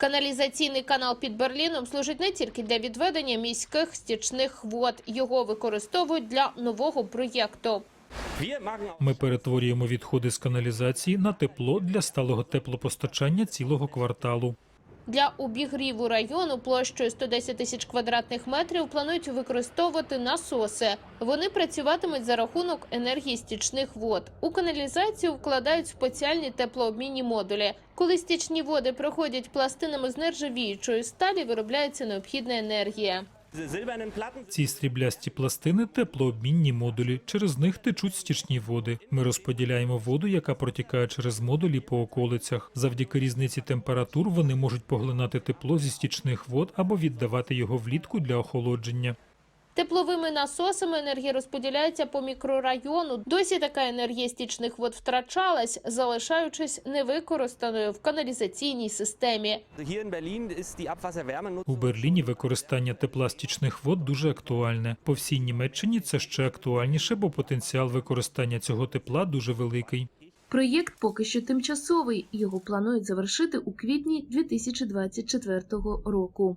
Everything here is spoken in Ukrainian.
Каналізаційний канал під Берліном служить не тільки для відведення міських стічних вод. Його використовують для нового проєкту. Ми перетворюємо відходи з каналізації на тепло для сталого теплопостачання цілого кварталу. Для обігріву району площею 110 тисяч квадратних метрів планують використовувати насоси. Вони працюватимуть за рахунок енергії стічних вод. У каналізацію вкладають спеціальні теплообмінні модулі. Коли стічні води проходять пластинами з нержавіючої сталі, виробляється необхідна енергія. Ці стріблясті пластини теплообмінні модулі. Через них течуть стічні води. Ми розподіляємо воду, яка протікає через модулі по околицях. Завдяки різниці температур вони можуть поглинати тепло зі стічних вод або віддавати його влітку для охолодження. Тепловими насосами енергія розподіляється по мікрорайону. Досі така енергія стічних вод втрачалась, залишаючись невикористаною в каналізаційній системі. У Берліні використання тепла стічних вод дуже актуальне. По всій Німеччині це ще актуальніше, бо потенціал використання цього тепла дуже великий. Проєкт поки що тимчасовий. Його планують завершити у квітні 2024 року.